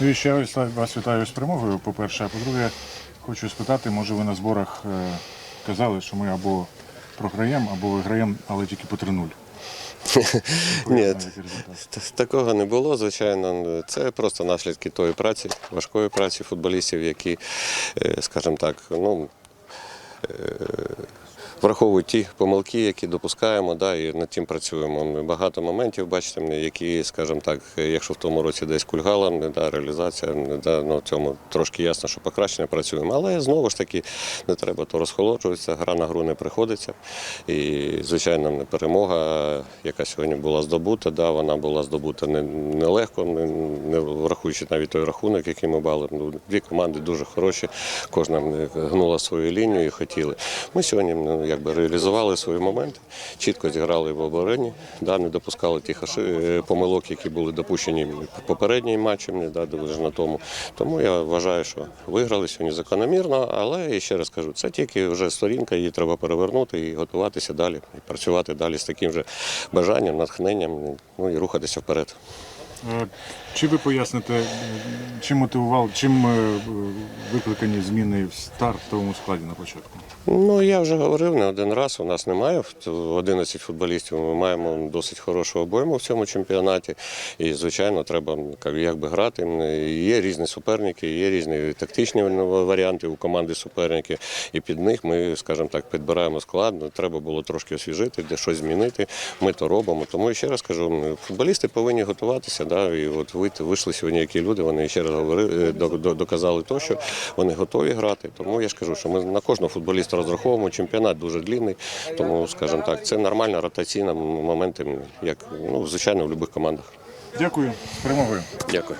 Ну і ще вас вітаю з перемогою, по-перше. А по-друге, хочу спитати, може ви на зборах е, казали, що ми або програємо, або виграємо, але тільки по 3-0. Ні, такого не було, звичайно. Це просто наслідки тої праці, важкої праці футболістів, які, е, скажімо так, ну. Враховують ті помилки, які допускаємо, да, і над тим працюємо. Ми Багато моментів бачите, які, скажімо так, якщо в тому році десь кульгала, да, реалізація, да, ну, цьому трошки ясно, що покращення працюємо. Але знову ж таки не треба то розхолоджуватися, гра на гру не приходиться. І, звичайно, перемога, яка сьогодні була здобута, да, вона була здобута не- нелегко, не, не врахуючи навіть той рахунок, який ми бали. Ну, дві команди дуже хороші, кожна гнула свою лінію і хотіли. Ми сьогодні ну, якби реалізували свої моменти, чітко зіграли в обороні, да, не допускали тих е, помилок, які були допущені попереднім матчем, да, на тому. Тому я вважаю, що виграли сьогодні закономірно, але і ще раз кажу, це тільки вже сторінка, її треба перевернути і готуватися далі, і працювати далі з таким же бажанням, натхненням, ну і рухатися вперед. Е, Чи ви поясните, е, чим мотивував, чим е, викликані зміни в стартовому складі на початку? Ну, я вже говорив не один раз. У нас немає 11 футболістів. Ми маємо досить хорошу обойму в цьому чемпіонаті. І, звичайно, треба як- якби грати. Є різні суперники, є різні тактичні варіанти у команди суперники. І під них ми, скажімо так, підбираємо склад. Ну, Треба було трошки освіжити, де щось змінити. Ми то робимо. Тому ще раз кажу, футболісти повинні готуватися. Да? І от вийшли сьогодні, які люди, вони ще раз говорили, до- доказали то, що вони готові грати. Тому я ж кажу, що ми на кожного футболіста розраховуємо. Чемпіонат дуже длінний, тому, скажімо так, це нормальна ротаційна моменти, як ну, звичайно, в будь-яких командах. Дякую, перемогою. Дякую.